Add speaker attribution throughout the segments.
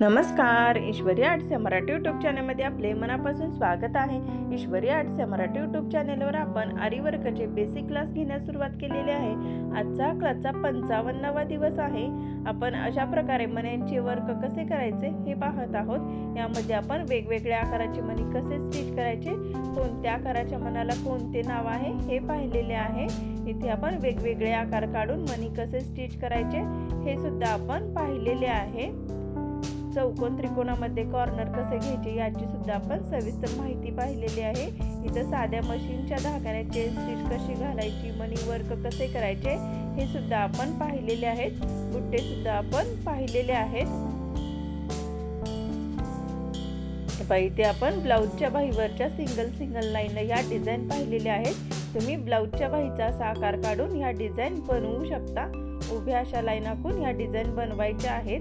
Speaker 1: नमस्कार ईश्वरी आर्ट्स या मराठी यूट्यूब चॅनलमध्ये आपले मनापासून स्वागत आहे. ईश्वरी आर्ट्स या मराठी यूट्यूब चॅनलवर आपण आरीवर्कचे बेसिक क्लास घेण्यास सुरुवात केलेली आहे. आजचा क्लासचा पंचावन्नावा दिवस आहे. आपण अशा प्रकारे मण्यांचे वर्क कसे करायचे हे पाहत आहोत. यामध्ये आपण वेगवेगळ्या आकाराचे मणी कसे स्टिच करायचे कोणत्या आकाराच्या मनाला कोणते नाव आहे हे पाहिलेले आहे. इथे आपण वेगवेगळे आकार काढून मणी कसे स्टिच करायचे हे सुद्धा आपण पाहिलेले आहे. चौकोन त्रिकोणामध्ये कॉर्नर कसे घ्यायचे याची सुद्धा आपण सविस्तर माहिती पाहिलेली आहे. इथं साध्या मशीनच्या धाग्याने चेन स्टिच कशी घालायची मनी वर्क कसे करायचे हे सुद्धा आपण पाहिलेले आहेत. बुट्टे सुद्धा आपण पाहिलेले आहेत. इथे आपण ब्लाऊजच्या बाहीवरच्या सिंगल सिंगल लाईन या डिझाईन पाहिलेल्या आहेत. तुम्ही ब्लाऊजच्या बाहीचा असा आकार काढून ह्या डिझाईन बनवू शकता. उभ्या अशा लाईन आखून ह्या डिझाईन बनवायच्या आहेत.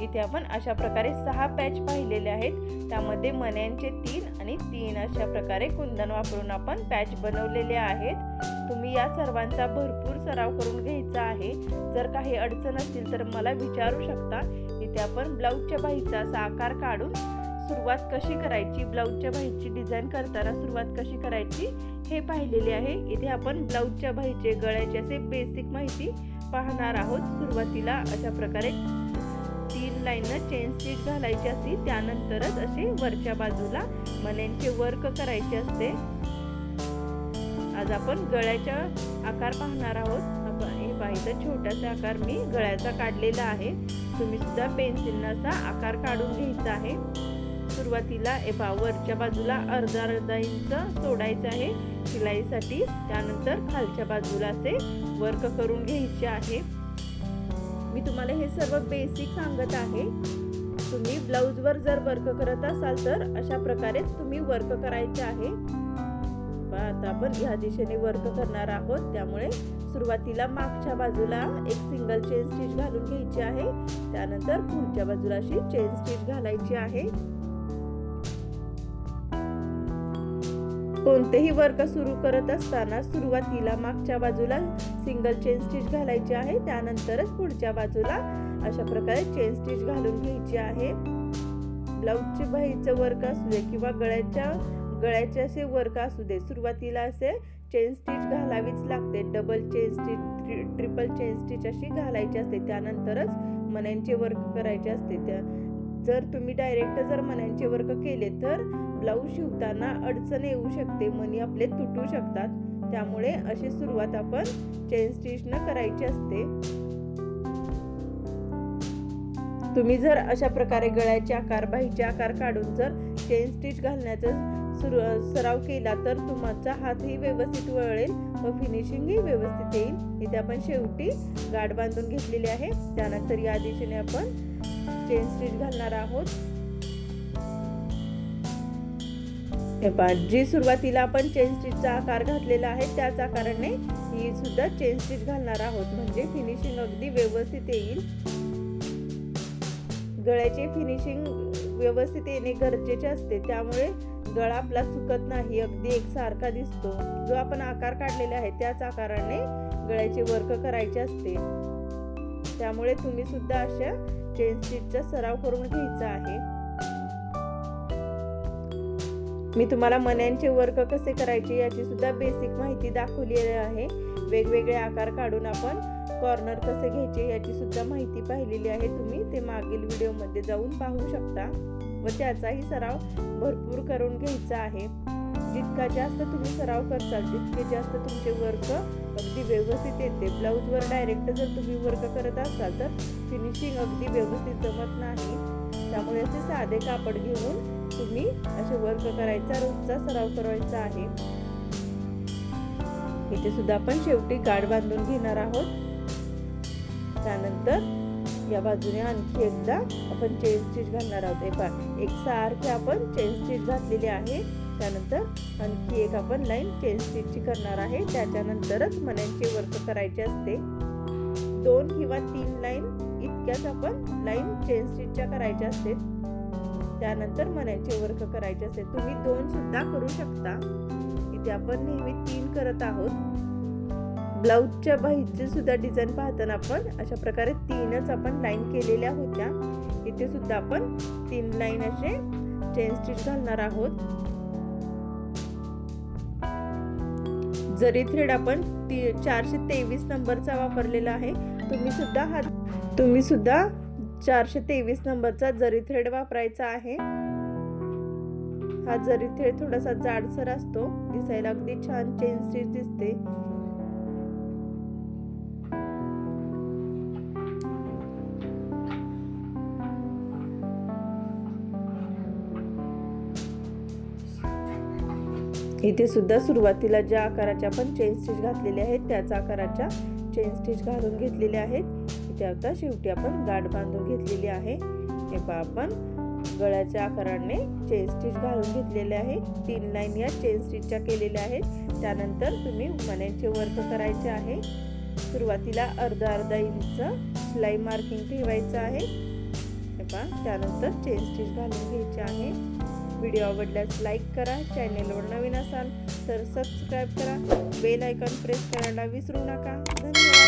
Speaker 1: इथे आपण अशा प्रकारे सहा पॅच पाहिलेले आहेत. त्यामध्ये मण्यांचे तीन आणि तीन अशा प्रकारे कुंदन वापरून आपण पॅच बनवलेले आहेत. तुम्ही या सर्वांचा भरपूर सराव करून घ्यायचा आहे. जर काही अडचण असतील तर मला विचारू शकता. इथे आपण ब्लाऊजच्या बाहीचा असा आकार काढून सुरुवात कशी करायची ब्लाऊजच्या बाहीची डिझाईन करताना सुरुवात कशी करायची हे पाहिलेले आहे. इथे आपण ब्लाऊजच्या बाहीचे गळ्याचे असे बेसिक माहिती पाहणार आहोत. सुरुवातीला अशा प्रकारे लाईननं चेन स्टिच घालायची असती त्यानंतरच असे वरच्या बाजूला मण्यांचे वर्क करायचे असते. आज आपण गळ्याच्या आकार पाहणार आहोत. आपण हे पाहिजे छोटासा आकार मी गळ्याचा काढलेला आहे. तुम्ही सुद्धा पेन्सिलनं असा आकार काढून घ्यायचा आहे. सुरुवातीला ए वरच्या बाजूला अर्धा अर्धा इंच सोडायचं आहे शिलाईसाठी. त्यानंतर खालच्या बाजूला असे वर्क करून घ्यायचे आहे. मी तुम्हाला हे सर्व बेसिक सांगत आहे. तुम्ही ब्लाऊजवर जर वर्क करत असाल तर अशा प्रकारेच तुम्ही वर्क करायचे आहे. आता आपण ह्या दिशेने वर्क करणार आहोत. त्यामुळे सुरुवातीला मागच्या बाजूला एक सिंगल चेन स्टिच घालून घ्यायची आहे. त्यानंतर पुढच्या बाजूला अशी चेन स्टिच घालायची आहे. कोणतेही वर्क सुरू करत असताना सुरुवातीला मागच्या बाजूला सिंगल चेन स्टिच घालायची आहे त्यानंतरच पुढच्या बाजूला अशा प्रकारे चेन स्टिच घालून घ्यायची आहे. ब्लाऊजचे बाहीचं वर्क असू दे किंवा गळ्याच्या गळ्याचे असे वर्क असू दे सुरुवातीला असे चेन स्टिच घालावीच लागते. Double chain stitch triple chain stitch अशी घालायची असते. त्यानंतरच मण्यांचे वर्क करायचे असते. त्या जर तुम्ही डायरेक्ट जर मण्यांचे वर्क केले तर ब्लाऊज शिवताना अडचण येऊ शकते मणी आपले तुटू शकतात. त्यामुळे अशी सुरुवात आपण चेन स्टिचनं करायची असते. तुम्ही जर अशा प्रकारे गळ्याचे आकार बाहीचे आकार काढून जर चेन स्टिच घालण्याचा सुरू सराव केला तर तुमचा हातही व्यवस्थित वळेल व फिनिशिंगही व्यवस्थित येईल. इथे आपण शेवटी गाठ बांधून घेतलेली आहे. त्यानंतर या दिशेने आपण चेन स्टिच घालणार आहोत. जी सुरुवातीला आपण चेन स्टिचचा आकार घातलेला आहे त्याच आकाराने ही सुद्धा चेन स्टिच घालणार आहोत. म्हणजे फिनिशिंग अगदी व्यवस्थित येईल. गळ्याचे फिनिशिंग व्यवस्थित येणे गरजेचे असते. त्यामुळे गळा आपला चुकत नाही अगदी एकसारखा दिसतो. जो आपण आकार काढलेला आहे त्याच आकाराने गळ्याचे वर्क करायचे असते. त्यामुळे तुम्ही सुद्धा अशा चेन स्टिचचा सराव करून घ्यायचा आहे. मी तुम्हाला मण्यांचे वर्क कसे करायचे याची सुद्धा बेसिक माहिती दाखवलेली आहे. वेगवेगळे आकार काढून आपण कॉर्नर कसे घ्यायचे याची सुद्धा माहिती पाहिलेली आहे. तुम्ही ते मागील व्हिडिओमध्ये जाऊन पाहू शकता व त्याचाही सराव भरपूर करून घ्यायचा आहे. जितका जास्त तुम्ही सराव करताल तितके जास्त तुमचे वर्क अगदी व्यवस्थित येते. ब्लाऊजवर डायरेक्ट जर तुम्ही वर्क करत असाल तर फिनिशिंग अगदी व्यवस्थित जमत नाही. त्यामुळे असे साधे कापड घेऊन तुम्ही असे वर्क करायचा रोजचा सराव करायचा आहे. इथे सुद्धा आपण शेवटी गाड बांधून घेणार आहोत. त्यानंतर या बाजूने आणखी एकदा आपण चेन स्टिच घालणार आहोत. हे पहा एक सारखे आपण चेन स्टिच घातलेली आहे. त्यानंतर आणखी एक आपण लाईन चेन स्टिचची करणार आहे. त्याच्यानंतरच मण्यांचे वर्क करायचे असते. दोन किंवा तीन लाईन इतक्याच आपण लाईन चेन स्टिचच्या करायच्या असते. त्यानंतर मण्यांचे वर्क करायचे असते. तुम्ही दोन सुद्धा करू शकता. इथे आपण नेहमी तीन करत आहोत. ब्लाऊजच्या बाहीची सुद्धा डिझाईन पाहताना आपण अशा प्रकारे तीनच आपण लाईन केलेल्या होत्या. इथे सुद्धा आपण तीन लाईन असे चेन स्टिच घालणार आहोत. जरी थ्रेड आपण ती चारशे तेवीस नंबरचा वापरलेला आहे तुम्ही सुद्धा हा तुम्ही सुद्धा चारशे तेवीस नंबरचा जरी थ्रेड वापरायचा आहे हा जरी थ्रेड थोडासा जाडसर असतो दिसायला अगदी छान चेन स्टिच दिसते. इथे सुद्धा सुरुवातीला ज्या आकाराच्या आपण चेन स्टिच घातलेले आहेत त्याच आकाराच्या चेन स्टिच घालून घेतलेल्या आहेत. इथे आता शेवटी आपण गाठ बांधून घेतलेली आहे. हे पहा आपण. गळ्याच्या आकाराने चेन स्टिच घालून घेतलेले आहे. तीन लाईन या चेन स्टिचच्या केलेल्या आहेत. त्यानंतर तुम्ही मण्यांचे वर्क करायचे आहे. सुरुवातीला अर्धा अर्धा इंच शिलाई मार्किंग ठेवायचं आहे. हे पहा. त्यानंतर चेन स्टिच घालून घ्यायचे आहे. व्हिडिओ आवडल्यास लाईक करा चॅनेलवर नवीन असाल तर सबस्क्राईब करा बेल आयकॉन प्रेस करायला विसरू नका. धन्यवाद.